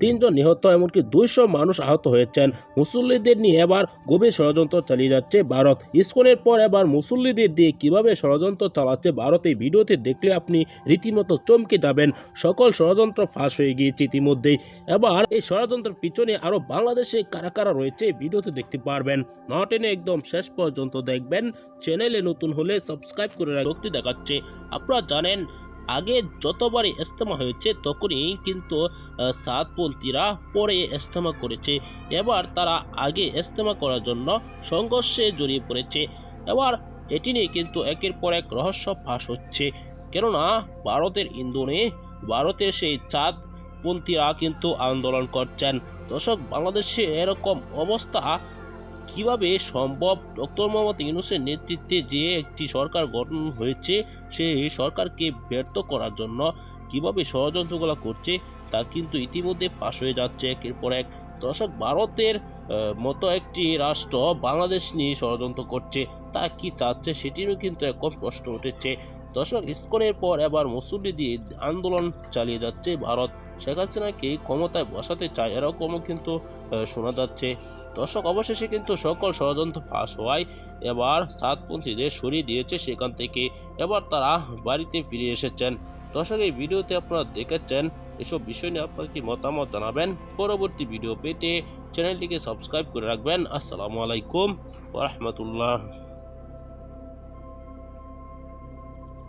তিনজন নিহত, এমনকি দুইশো মানুষ আহত হয়েছেন। মুসল্লিদের নিয়ে এবার গভীর ষড়যন্ত্র চালিয়ে যাচ্ছে ভারত। ইস্কনের পর এবার মুসল্লিদের দিয়ে কীভাবে ষড়যন্ত্র চালাচ্ছে ভারত, এই ভিডিওতে দেখলে আপনি রীতিমতো চমকে যাবেন। সকল ষড়যন্ত্র ফাঁস হয়ে গিয়েছে ইতিমধ্যেই। এবার এই ষড়যন্ত্রের পিছনে আরও বাংলাদেশে কারা কারা রয়েছে ভিডিওতে দেখতে পারবেন। না টেনে একদম শেষ পর্যন্ত দেখবেন। চ্যানেলে নতুন হলে সাবস্ক্রাইব করে রাখতে দেখাচ্ছে, আপনারা জানেন আগে যতবারই ইস্তেমা হয়েছে তখনই কিন্তু সাতপন্থীরা পরে ইস্তেমা করেছে। এবার তারা আগে ইস্তেমা করার জন্য সংঘর্ষে জড়িয়ে পড়েছে। এবার এটি নিয়ে কিন্তু একের পর এক রহস্য ফাঁস হচ্ছে। কেননা, ভারতের ইন্ধনে ভারতের সেই চাঁদপন্থীরা কিন্তু আন্দোলন করছেন। দর্শক, বাংলাদেশে এরকম অবস্থা কীভাবে সম্ভব? ডক্টর মোহাম্মদ ইউনুসের নেতৃত্বে যে একটি সরকার গঠন হয়েছে সেই সরকারকে ব্যর্থ করার জন্য কীভাবে ষড়যন্ত্রগুলো করছে, তা কিন্তু ইতিমধ্যে ফাঁস হয়ে যাচ্ছে। একের পর এক দর্শক, ভারতের মতো একটি রাষ্ট্র বাংলাদেশ নিয়ে ষড়যন্ত্র করছে। তা কি চাচ্ছে সেটিরও কিন্তু এখন প্রশ্ন উঠেছে। দর্শক, ইস্কনের পর এবার মুসল্লি দিয়ে আন্দোলন চালিয়ে যাচ্ছে ভারত। শেখ হাসিনাকে ক্ষমতায় বসাতে চায়, এরকমও কিন্তু শোনা যাচ্ছে। দর্শক অবশেষে কিন্তু সকল ষড়যন্ত্র ফাঁস হওয়ায় এবার সাতপন্থীদের সরিয়ে দিয়েছে সেখান থেকে। এবার তারা বাড়িতে ফিরে এসেছেন। দর্শক, এই ভিডিওতে আপনারা দেখেছেন, এসব বিষয় নিয়ে আপনার কি মতামত জানাবেন? পরবর্তী ভিডিও পেতে চ্যানেলটিকে সাবস্ক্রাইব করে রাখবেন। আসসালামু আলাইকুম রহমতুল্লাহ।